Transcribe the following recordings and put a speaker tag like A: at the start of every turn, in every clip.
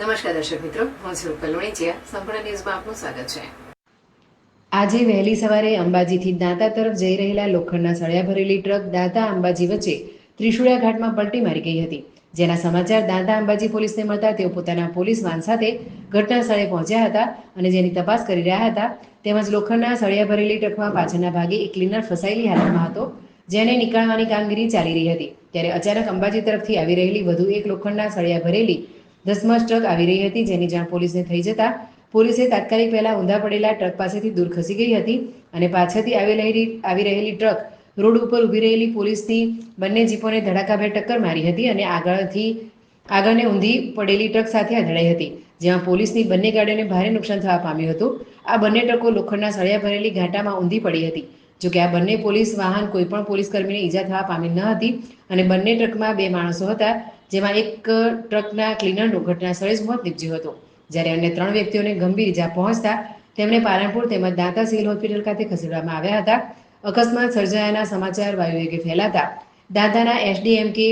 A: નમસ્કાર દર્શક મિત્રો, હું છું કલ્વણીચિયા સંપૂર્ણ ન્યૂઝમાં આપનું સ્વાગત છે.
B: આજે વહેલી સવારે અંબાજીથી દાંતા તરફ જઈ રહેલા લોખંડના સળિયા ભરેલી ટ્રક દાંતા અંબાજી વચ્ચે ત્રિશુળિયા ઘાટમાં પલટી મારી ગઈ હતી. જેના સમાચાર દાંતા અંબાજી પોલીસને મળતા તેઓ પોતાના પોલીસ વાન સાથે ઘટના સ્થળે પહોંચ્યા હતા અને જેની તપાસ કરી રહ્યા હતા, તેમજ લોખંડના સળિયા ભરેલી ટ્રકમાં પાછળના ભાગે એક ક્લીનર ફસાયેલી હાલતમાં હતો, જેને નીકાળવાની કામગીરી ચાલી રહી હતી. ત્યારે અચાનક અંબાજી તરફથી આવી રહેલી વધુ એક લોખંડના સળિયા ભરેલી દસમસ ટ્રક આવી રહી હતી, જેની જાણ પોલીસને થઈ જતા પોલીસે તાત્કાલિક પહેલા ઊંધા પડેલા ટ્રક પાસેથી દૂર ખસી ગઈ હતી અને પાછળથી આવી આવી રહેલી ટ્રક રોડ ઉપર ઊભી રહેલી પોલીસની બંને જીપોને ધડાકાભેર ટક્કર મારી હતી અને આગળથી, આગળને ઊંધી પડેલી ટ્રક સાથે અથડાઈ હતી, જેમાં પોલીસની બંને ગાડીઓને ભારે નુકસાન થવા પામ્યું હતું. આ બંને ટ્રકો લોખંડના સળિયા ભરેલી ઘાટામાં ઊંધી પડી હતી, જોકે આ બંને પોલીસ વાહન કોઈપણ પોલીસ કર્મીને ઈજા થવા પામી ન હતી અને બંને ટ્રકમાં બે માણસો હતા. જેમાં એક ટ્રકના ક્લીનરનું ઘટના સ્થળે જ મોત નીપજ્યું હતું. જ્યારે અન્ય ત્રણ વ્યક્તિઓને ગંભીર ઈજા પહોંચતા તેમને પાલનપુર તેમજ દાંતા સિવિલ હોસ્પિટલ ખાતે ખસેડવામાં આવ્યા હતા. અકસ્માત સર્જાયાના સમાચાર વાયુવેગે ફેલાતા દાંતાના એસડીએમકે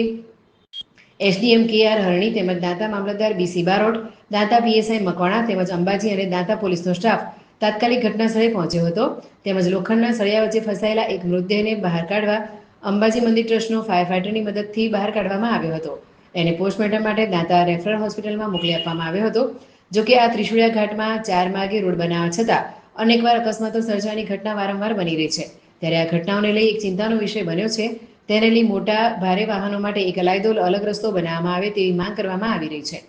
B: એસડીએમ કે આર હરણી તેમજ દાંતા મામલતદાર બીસી બારોટ, દાંતા પીએસઆઈ મકવાણા તેમજ અંબાજી અને દાંતા પોલીસનો સ્ટાફ તાત્કાલિક ઘટના સ્થળે પહોંચ્યો હતો. તેમજ લોખંડના સળિયા વચ્ચે ફસાયેલા એક મૃતદેહને બહાર કાઢવા અંબાજી મંદિર ટ્રસ્ટનો ફાયર ફાઈટરની મદદથી બહાર કાઢવામાં આવ્યો હતો. એને પોસ્ટમોર્ટમ માટે દાંતા રેફરલ હોસ્પિટલમાં મોકલી આપવામાં આવ્યો હતો. જો કે આ ત્રિશુળિયા ઘાટમાં ચાર માર્ગે રોડ બનાવવા છતાં અનેકવાર અકસ્માતો સર્જાની ઘટના વારંવાર બની રહી છે. ત્યારે આ ઘટનાઓને લઈ એક ચિંતાનો વિષય બન્યો છે. તેને લઈ મોટા ભારે વાહનો માટે એક અલાયદો અલગ રસ્તો બનાવવામાં આવે તેવી માંગ કરવામાં આવી રહી છે.